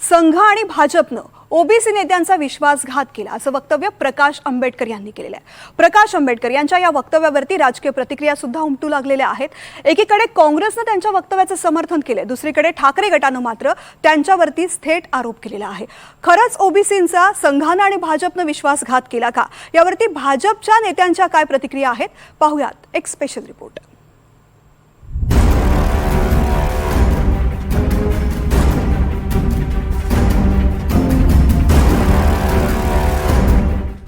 संघ आणि भाजपनं ओबीसी नेत्यांचा विश्वासघात केला असं वक्तव्य प्रकाश आंबेडकर यांनी केलेलं आहे. प्रकाश आंबेडकर यांच्या या वक्तव्यावरती राजकीय प्रतिक्रिया सुद्धा उमटू लागलेल्या आहेत. एकीकडे काँग्रेसनं त्यांच्या वक्तव्याचं समर्थन केलंय दुसरीकडे ठाकरे गटानं मात्र त्यांच्यावरती थेट आरोप केलेला आहे. खरंच ओबीसींचा संघानं आणि भाजपनं विश्वासघात केला का? यावरती भाजपच्या नेत्यांच्या काय प्रतिक्रिया आहेत? पाहुयात एक स्पेशल रिपोर्ट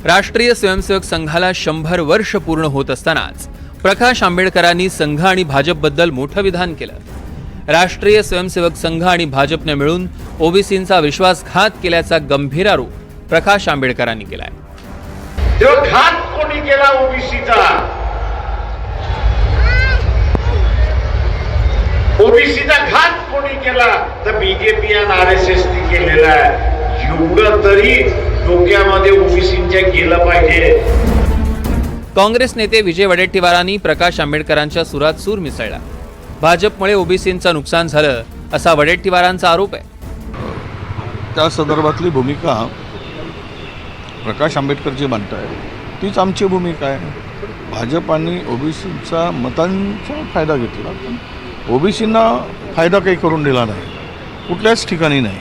राष्ट्रीय स्वयंसेवक संघाला शंभर वर्ष पूर्ण होत असतानाच प्रकाश आंबेडकरांनी संघ आणि भाजपबद्दल मोठं विधान केलं. राष्ट्रीय स्वयंसेवक संघ आणि भाजपने मिळून ओबीसींचा विश्वासघात केल्याचा गंभीर आरोप प्रकाश आंबेडकरांनी केलाय. घात कोणी केला ओबीसीचा? ओबीसीचा घात कोणी केला? तर बीजेपी आणि आर एस एस केलेला आहे. एवढं तरी डोक्यामध्ये ओबीसीच्या गेलं पाहिजे. काँग्रेस नेते विजय वडेट्टीवारांनी प्रकाश आंबेडकरांच्या सुरात सूर मिसळला. भाजपमुळे ओबीसींचं नुकसान झालं असा वडेट्टीवारांचा आरोप आहे. त्या संदर्भातली भूमिका प्रकाश आंबेडकर जे मांडत आहे तीच आमची भूमिका आहे. भाजप आणि ओबीसीचा मतांचा फायदा घेतला पण ओबीसींना फायदा काही करून दिला नाही. कुठल्याच ठिकाणी नाही.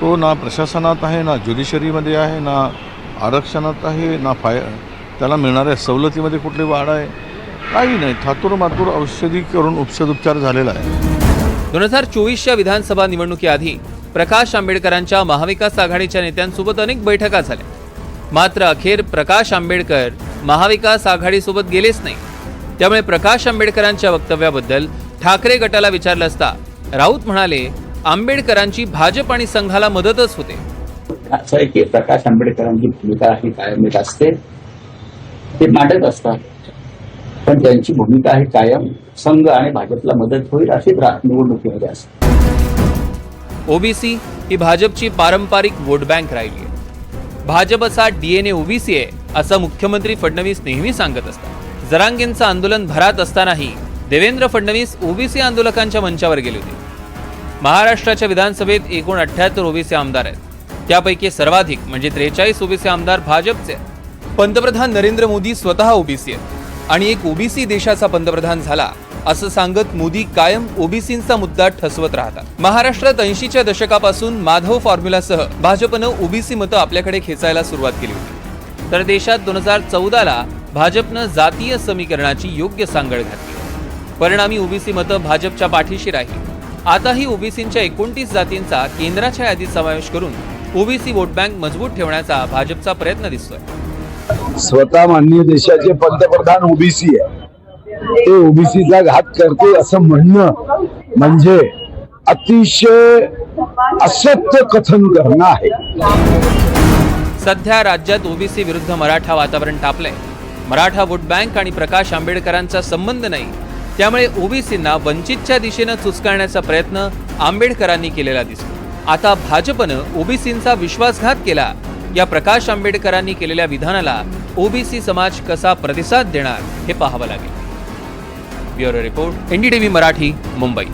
तो ना प्रशासनात आहे ना ज्युडिशरीमध्ये आहे ना आरक्षणात आहे ना फाय त्याला मिळणाऱ्या सवलतीमध्ये कुठली वाढ आहे? काही नाही. थातूर मातूर औषधी करून उपचार झालेला आहे. दोन हजार चोवीसच्या विधानसभा निवडणुकीआधी प्रकाश आंबेडकरांच्या महाविकास आघाडीच्या नेत्यांसोबत अनेक बैठका झाल्या. मात्र अखेर प्रकाश आंबेडकर महाविकास आघाडीसोबत गेलेच नाही. त्यामुळे प्रकाश आंबेडकरांच्या वक्तव्याबद्दल ठाकरे गटाला विचारलं असता राऊत म्हणाले आंबेडकरांची भाजप आणि संघाला मदतच होते. असं आहे की प्रकाश आंबेडकरांची भूमिका ही कायम असते. ते मांडत असतात. पण त्यांची भूमिका ही कायम संघ आणि भाजपला मदत होईल अशीच रा- निवडणुकीमध्ये असते. ओबीसी ही भाजपची पारंपरिक वोट बँक राहिली आहे. भाजपचा डीएनए ओबीसी आहे असं मुख्यमंत्री फडणवीस नेहमी सांगत असतात. जरांगेंचं आंदोलन भरात असतानाही देवेंद्र फडणवीस ओबीसी आंदोलकांच्या मंचावर गेले होते. महाराष्ट्राच्या विधानसभेत एकूण अठ्ठ्याहत्तर ओबीसी आमदार आहेत. त्यापैकी सर्वाधिक म्हणजे त्रेचाळीस ओबीसी आमदार भाजपचे आहेत. पंतप्रधान नरेंद्र मोदी स्वतः ओबीसी आहेत. आणि एक ओबीसी देशाचा पंतप्रधान झाला असं सांगत मोदी कायम ओबीसींचा मुद्दा ठसवत राहतात. महाराष्ट्रात ऐंशीच्या दशकापासून माधव फॉर्म्युलासह भाजपनं ओबीसी मतं आपल्याकडे खेचायला सुरुवात केली होती. तर देशात दोन हजार चौदाला भाजपनं जातीय समीकरणाची योग्य सांगड घातली. परिणामी ओबीसी मतं भाजपच्या पाठीशी राहिली. आताही ओबीसींच्या एकोणतीस जातींचा केंद्राच्या यादीत समावेश करून ओबीसी वोट बँक मजबूत ठेवण्याचा भाजपचा प्रयत्न दिसतोय. स्वतः माननीय देशाचे पंतप्रधान ओबीसी आहे. ते ओबीसीचा घात करते असं म्हणणं म्हणजे अतिशय असत्य कथन करणं आहे. सध्या राज्यात ओबीसी विरुद्ध मराठा वातावरण तापलंय. मराठा वोट बँक आणि प्रकाश आंबेडकरांचा संबंध नाही. त्यामुळे ओबीसींना वंचितच्या दिशेनं चुचकारण्याचा प्रयत्न आंबेडकरांनी केलेला दिसतो. आता भाजपनं ओबीसींचा विश्वासघात केला. या प्रकाश आंबेडकरांनी केलेल्या विधानाला ओबीसी समाज कसा प्रतिसाद देणार हे पाहावं लागेल. Bureau report NDTV Marathi Mumbai.